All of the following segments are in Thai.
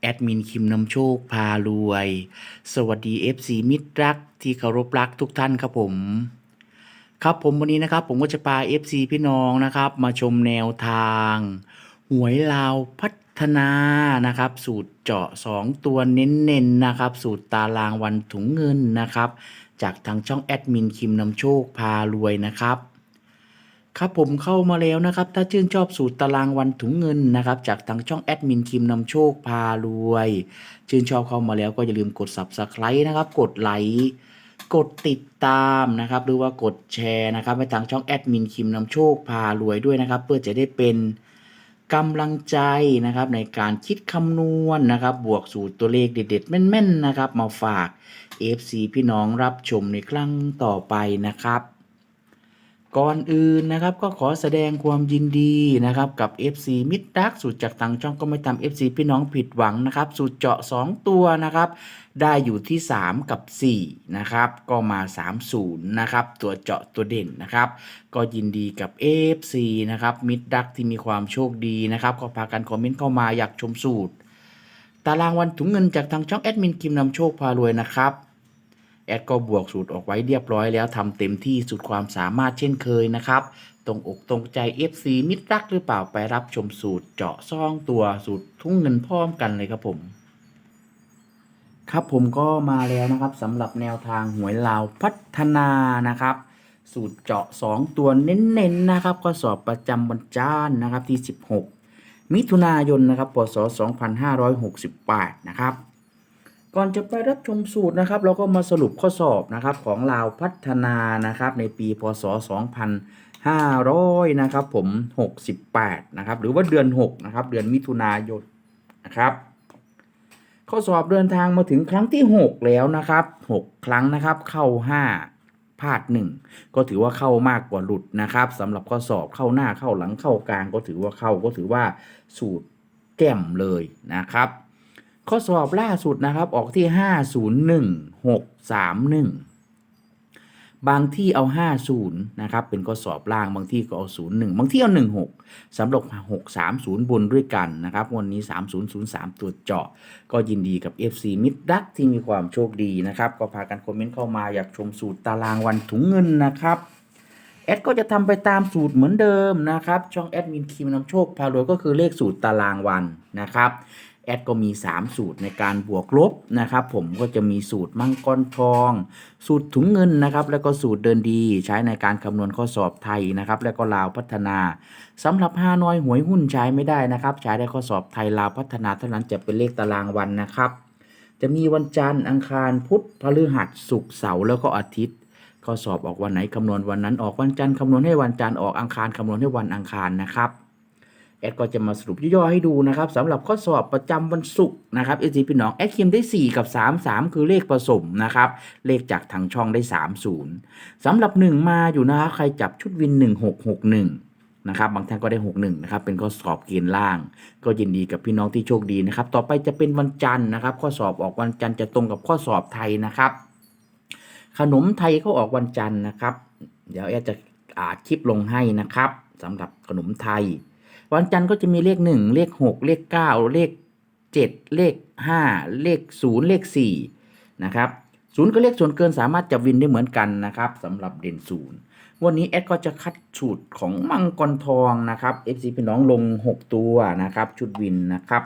แอดมินคิมนำโชคพารวย สวัสดี FC มิตรรักที่เคารพรักทุกท่านครับผม ครับผมวันนี้นะครับ ผมก็จะพา FC พี่น้องนะครับ มาชมแนวทาง หวยลาวพัฒนานะครับ สูตรเจาะ 2 ตัวเน้นๆนะครับ สูตรตารางวันถุงเงินนะครับ จากทางช่องแอดมินคิมนำโชคพารวยนะครับ ครับผมเข้ามาแล้วนะครับ ถ้าชื่นชอบสูตรตารางวันถุงเงินนะครับ จากทางช่องแอดมินคิมนำโชคพารวย ชื่นชอบเข้ามาแล้วก็อย่าลืมกด subscribe นะครับ กดไลค์กดติดตามนะครับ หรือว่ากดแชร์นะครับไปทางช่องแอดมินคิมนำโชคพารวยด้วยนะครับ เพื่อจะได้เป็นกำลังใจนะครับในการคิดคำนวณนะครับ บวกสูตรตัวเลขเด็ดๆ แม่นๆนะครับ มาฝาก FC พี่น้องรับชมในครั้งต่อไปนะครับ ก่อนอื่นนะครับก็ขอแสดงความยินดีนะครับกับ FC มิตรรักสูตรจากทางช่องก็ไม่ทำ FC พี่น้องผิดหวังนะครับสูตรเจาะ 2 ตัวนะครับได้อยู่ที่ 3 กับ4นะครับก็มา 30นะครับตัวเจาะตัวเด่นนะครับก็ยินดีกับ FC นะครับมิตรรักที่มีความโชคดีนะครับก็พากันคอมเมนต์เข้ามาอยากชมสูตร ตารางวันถุงเงินจากทางช่องแอดมินคิมนำโชคพารวยนะครับ แอดก็บวกสูตรออกไว้เรียบร้อยแล้วทำเต็มที่สุดความสามารถเช่นเคยนะครับ ตรงอกตรงใจ FC มิตรรักหรือเปล่าไปรับชมสูตรเจาะซ่องตัวสูตรทุ่งเงินพร้อมกันเลยครับผม ครับผมก็มาแล้วนะครับสำหรับแนวทางหวยลาวพัฒนานะครับสูตรเจาะ 2 ตัวเน้นๆนะครับข้อสอบประจำวันจันทร์นะครับที่ 16 มิถุนายนนะครับพศ2568 นะครับ ก่อนจะไปรับชมสูตรนะครับ เราก็มาสรุปข้อสอบนะครับของลาวพัฒนานะครับ ในปีพศ 2500 นะครับ ผม 68 นะครับ หรือว่าเดือน 6 นะครับ เดือนมิถุนายนนะครับ ข้อสอบเดินทางมาถึงครั้งที่ 6 แล้วนะครับ 6 ครั้งนะครับ เข้า 5พลาด1ก็ถือว่าเข้ามากกว่าหลุดนะครับสำหรับข้อสอบเข้าหน้าเข้าหลังเข้ากลาง ก็ถือว่าเข้าก็ถือว่าสูตรแจ่มเลยนะครับ ข้อสอบล่าสุดนะครับออกที่ 501631 บางที่เอา 50 นะครับ เป็นข้อสอบล่างบางที่ก็เอา 01 บางที่เอา 16สำหรับ 630 บนด้วยกันนะครับ วันนี้ 3003 ตัวเจาะ ก็ยินดีกับ FC มิตรดักที่มีความโชคดีนะครับ ก็พากันคอมเมนต์เข้ามาอยากชมสูตรตารางวันถุงเงินนะครับแอดก็จะทำไปตามสูตรเหมือนเดิมนะครับ ช่องแอดมินคีมนำโชคพารวยก็คือเลขสูตรตารางวันนะครับ แอดก็มี 3 สูตรในการบวกลบนะครับ ผมก็จะมีสูตรมังกรทอง สูตรถุงเงินนะครับ แล้วก็สูตรเดินดีใช้ในการคำนวณข้อสอบไทยนะครับ แล้วก็ลาวพัฒนาสำหรับห้าน้อยหวยหุ้นใช้ไม่ได้นะครับ ใช้ได้ข้อสอบไทยลาวพัฒนาเท่านั้นจะเป็นเลขตารางวันนะครับ จะมีวันจันทร์อังคารพุธพฤหัสศุกร์เสาร์แล้วก็อาทิตย์ข้อสอบออกวันไหนคำนวณวันนั้นออกวันจันทร์คำนวณให้วันจันทร์ออกอังคารคำนวณให้วันอังคารนะครับ แอดก็จะมาสรุปย่อๆให้ดูนะครับสำหรับข้อสอบประจำวันศุกร์นะครับเอจีพี่น้องแอดคิมได้ 4 กับ 3 3 คือเลขผสมนะครับเลขจากทางช่องได้ 3 0สำหรับ 1 มาอยู่นะครับใครจับชุดวิน 1661นะครับบางท่านก็ได้ 61นะครับเป็นข้อสอบเกณฑ์ล่าง ก็ยินดีกับพี่น้องที่โชคดีนะครับ ต่อไปจะเป็นวันจันทร์นะครับ ข้อสอบออกวันจันทร์จะตรงกับข้อสอบไทยนะครับ ขนมไทยเขาออกวันจันทร์นะครับ เดี๋ยวแอดจะอาคลิปลงให้นะครับสำหรับขนมไทย วันจันทร์ก็จะมีเลข1เลข6เลข9เลข7เลข5เลข0เลข4นะครับศูนย์ก็เลขส่วนเกินสามารถจับวินได้เหมือนกันนะครับสำหรับเด่นศูนย์วันนี้แอดก็จะคัดสูตรของมังกรทองนะครับ FC พี่น้องลง 6 ตัวนะครับ ชุดวินนะครับ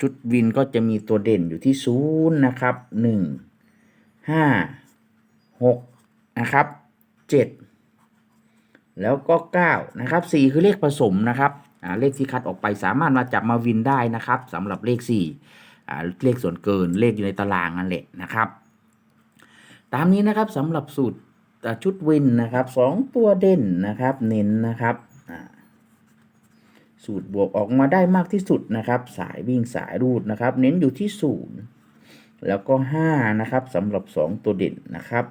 ชุดวินก็จะมีตัวเด่นอยู่ที่ศูนย์นะครับ1 5หกนะครับเจ็ดแล้วก็เก้านะครับสี่คือเลขผสมนะครับ เลขที่คัดออกไปสามารถมาจับมาวินได้นะครับสำหรับเลขสี่เลขส่วนเกินเลขอยู่ในตารางนั่นแหละนะครับ ตามนี้นะครับสำหรับสูตรชุดวินนะครับสองตัวเด่นนะครับเน้นนะครับสูตรบวกออกมาได้มากที่สุดนะครับ สายวิ่งสายรูดนะครับ เน้นอยู่ที่ศูนย์แล้วก็5นะครับสำหรับ 2 ตัวเด่นนะครับ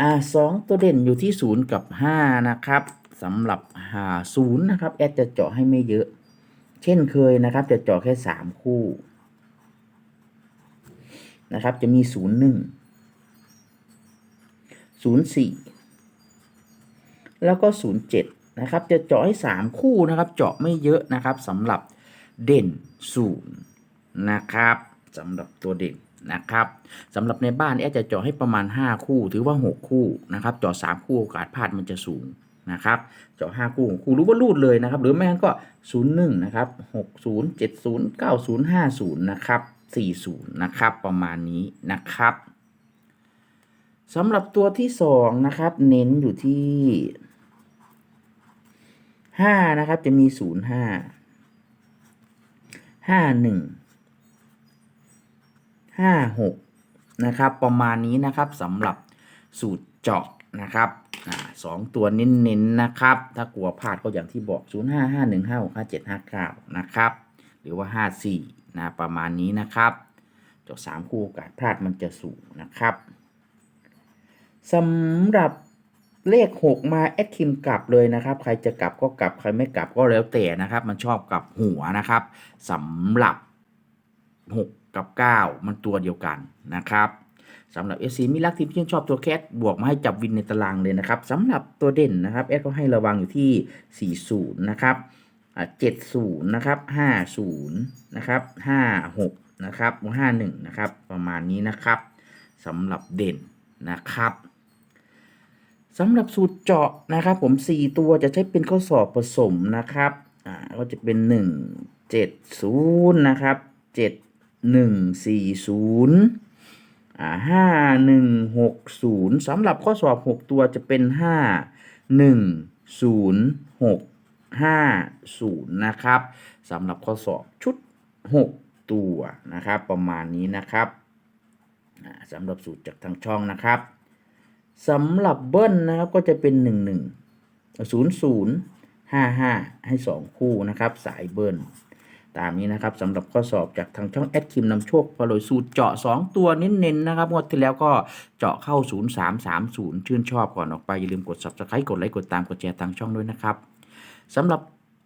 อ่าสองตัวเด่นอยู่ที่ศูนย์กับห้านะครับ สำหรับหาศูนย์นะครับ แอดจะเจาะให้ไม่เยอะ เช่นเคยนะครับ จะเจาะแค่สามคู่นะครับ จะมีศูนย์หนึ่งศูนย์สี่แล้วก็ศูนย์เจ็ดนะครับ จะเจาะให้สามคู่นะครับ เจาะไม่เยอะนะครับสำหรับเด่นศูนย์นะครับสำหรับตัวเด่นนะครับสำหรับในบ้านแอดจะเจาะให้ประมาณ 5 คู่ ถือว่า 6 คู่นะครับเจาะ3คู่โอกาสพลาดมันจะสูง นะครับเจาะ5คู่6คู่รู้ว่ารูดเลยนะครับ หรือไม่งั้นก็ 01 นะครับ 60 70 90 50 นะครับ 40 นะครับ ประมาณนี้นะครับสำหรับตัวที่ 2 นะครับ เน้นอยู่ที่ 5 นะครับ จะมี 05 51ห้าหกนะครับ ประมาณนี้นะครับสำหรับสูตรเจาะ นะครับสองตัวเน้นๆนะครับ ถ้ากลัวพลาดก็อย่างที่บอก 0 5 5 1 5 6 5 7 5 9 นะครับ หรือว่า 5 4 นะ ประมาณนี้นะครับจาะ3คู่โอกาสพลาดมันจะสูงนะครับสำหรับเลข 6 มาแอดคิมกลับเลยนะครับ ใครจะกลับก็กลับใครไม่กลับก็แล้วแต่นะครับ มันชอบกลับหัวนะครับสำหรับ 6 กับ 9 มันตัวเดียวกันนะครับ สำหรับ FC มิลักทีมที่ชอบตัวแคทบวกมาให้จับวินในตารางเลยนะครับสำหรับตัวเด่นนะครับแอดก็ให้ระวังอยู่ที่ 40 นะครับอ่า70นะครับ50นะครับ56นะครับ51นะครับประมาณนี้นะครับสำหรับเด่นนะครับสำหรับสูตรเจาะนะครับผม 4 ตัวจะใช้เป็นข้อสอบผสมนะครับอ่าก็จะเป็น 1 7 0นะครับ7หนึ่งสี่ศูนย์ ห้าหนึ่งหกศูนย์สำหรับข้อสอบหกตัวจะเป็นห้าหนึ่งศูนย์หกห้าศูนย์นะครับสำหรับข้อสอบชุดหกตัวนะครับประมาณนี้นะครับสำหรับสูตรจากทางช่องนะครับสำหรับเบิ้ลนะครับก็จะเป็นหนึ่งหนึ่งศูนย์ศูนย์ห้าห้าให้สองคู่นะครับสายเบิ้ล ตามนี้นะครับสำหรับข้อสอบจากทางช่องแอดคิมนำโชคพลอยสูตรเจาะ 2 ตัวเน้นๆนะครับงวดที่แล้วก็เจาะเข้า 0330 ชื่นชอบก่อนออกไป อย่าลืมกด subscribe กดไลค์กดตามกดแชร์ทางช่องด้วยนะครับสำหรับ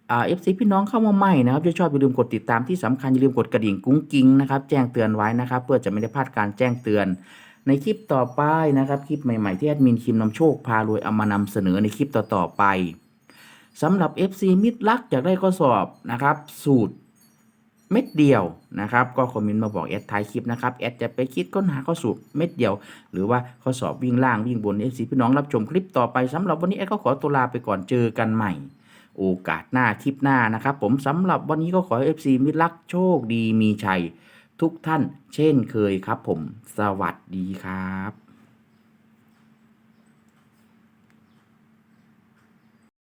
เอฟซีพี่น้องเข้ามาใหม่นะครับที่ชอบอย่าลืมกดติดตามที่สำคัญอย่าลืมกดกระดิ่งกุ้งกิ้งนะครับแจ้งเตือนไว้นะครับ เพื่อจะไม่ได้พลาดการแจ้งเตือน ในคลิปต่อไปนะครับคลิปใหม่ๆที่แอดมินคิมนำโชคพารวยเอามานำเสนอในคลิปต่อๆไปสำหรับ FC มิตรลักอยากได้ข้อสอบนะครับ สูตร เม็ดเดียวนะครับ ก็คอมเมนต์มาบอกแอดท้ายคลิปนะครับแอดจะไปคิดค้นหาข้อสอบเม็ดเดียว หรือว่าข้อสอบวิ่งล่างวิ่งบนเอฟซีพี่น้องรับชมคลิปต่อไปสำหรับวันนี้แอดก็ขอตัวลาไปก่อนเจอกันใหม่ โอกาสหน้าคลิปหน้านะครับ ผมสำหรับวันนี้ก็ขอเอฟซีมิตรรักโชคดีมีชัย ทุกท่าน เช่นเคยครับ ผม สวัสดีครับ